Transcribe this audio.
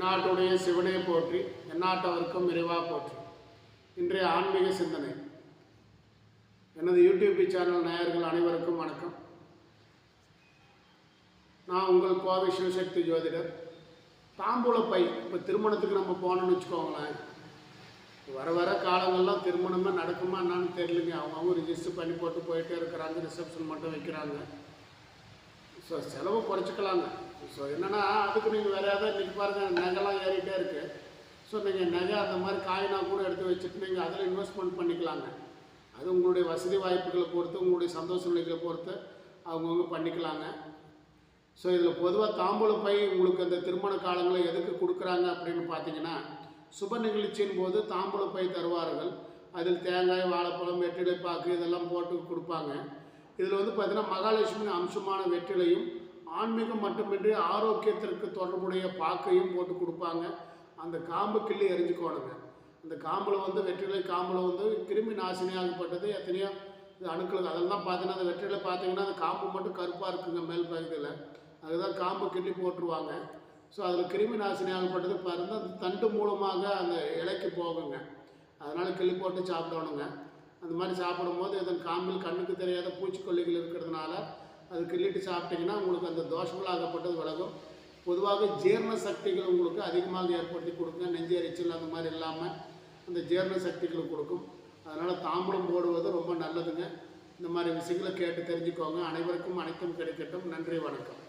எந்நாட்டுடைய சிவனே போற்றி எந்நாட்டவருக்கும் இறைவா போற்றி. இன்றைய ஆன்மீக சிந்தனை. எனது யூடியூப் சேனல் நேயர்கள் அனைவருக்கும் வணக்கம். நான் உங்கள் கோவை சிவசக்தி ஜோதிடர். தாம்பூல பை இப்போ திருமணத்துக்கு நம்ம போனோம்னு வச்சுக்கோங்களேன். வர வர காலங்கள்லாம் திருமணமே நடக்குமா என்னன்னு அவங்க அவங்கவுங்க ரிஜிஸ்டர் பண்ணி போட்டு போயிட்டே இருக்கிறாங்க ரிசப்ஷன் மட்டும் வைக்கிறாங்க. ஸோ செலவு குறைச்சிக்கலாங்க. ஸோ என்னென்னா அதுக்கு நீங்கள் வேறு ஏதாவது இன்றைக்கி பாருங்கள் நகைலாம் ஏறிட்டே இருக்குது ஸோ நீங்கள் நகை அந்த மாதிரி காயினாக கூட எடுத்து வச்சுட்டு நீங்கள் அதில் இன்வெஸ்ட்மெண்ட் பண்ணிக்கலாங்க. அது உங்களுடைய வசதி வாய்ப்புகளை பொறுத்து உங்களுடைய சந்தோஷ நிலைகளை பொறுத்து அவங்கவுங்க பண்ணிக்கலாங்க. ஸோ இதில் பொதுவாக தாம்பூல பை உங்களுக்கு அந்த திருமண காலங்களில் எதுக்கு கொடுக்குறாங்க அப்படின்னு பார்த்தீங்கன்னா சுப நிகழ்ச்சியின் போது தாம்பூல பை தருவார்கள். அதில் தேங்காய் வாழைப்பழம் வெற்றிலை பாக்கு இதெல்லாம் போட்டு கொடுப்பாங்க. இதில் வந்து பார்த்தீங்கன்னா மகாலட்சுமி அம்சமான வெற்றிலையும் ஆன்மீகம் மட்டுமின்றி ஆரோக்கியத்திற்கு தொடர்புடைய பாக்கையும் போட்டு கொடுப்பாங்க. அந்த காம்பு கிள்ளி எரிஞ்சுக்கோணுங்க. அந்த காம்பில் வந்து வெற்றிலை காம்பில் வந்து கிருமி நாசினியாகப்பட்டது எத்தனையோ இது அணுக்கள் அதெல்லாம் பார்த்தீங்கன்னா அந்த வெற்றிலை பார்த்தீங்கன்னா அந்த காம்பு மட்டும் கருப்பாக இருக்குங்க மேல் பகுதியில். அதுதான் காம்பு கிள்ளி போட்டுருவாங்க. ஸோ அதில் கிருமி நாசினியாகப்பட்டது பாருங்க. அந்த தண்டு மூலமாக அந்த இலைக்கு போகுங்க. அதனால் கிள்ளி போட்டு சாப்பிடணுங்க. அந்த மாதிரி சாப்பிடும்போது எதுவும் காம்பில் கண்ணுக்கு தெரியாத பூச்சிக்கொல்லிகள் இருக்கிறதுனால அது கிள்ளிட்டு சாப்பிட்டீங்கன்னா உங்களுக்கு அந்த தோஷங்களாகப்பட்டது விலகும். பொதுவாக ஜீரண சக்திகள் உங்களுக்கு அதிகமாக ஏற்படுத்தி கொடுக்குங்க. நெஞ்சு எரிச்சல் அந்த மாதிரி இல்லாமல் அந்த ஜீரண சக்திகள் கொடுக்கும். அதனால் தாம்பூலம் போடுவது ரொம்ப நல்லதுங்க. இந்த மாதிரி விஷயங்களை கேட்டு தெரிஞ்சுக்கோங்க. அனைவருக்கும் அனைத்தும் கிடைக்கட்டும். நன்றி வணக்கம்.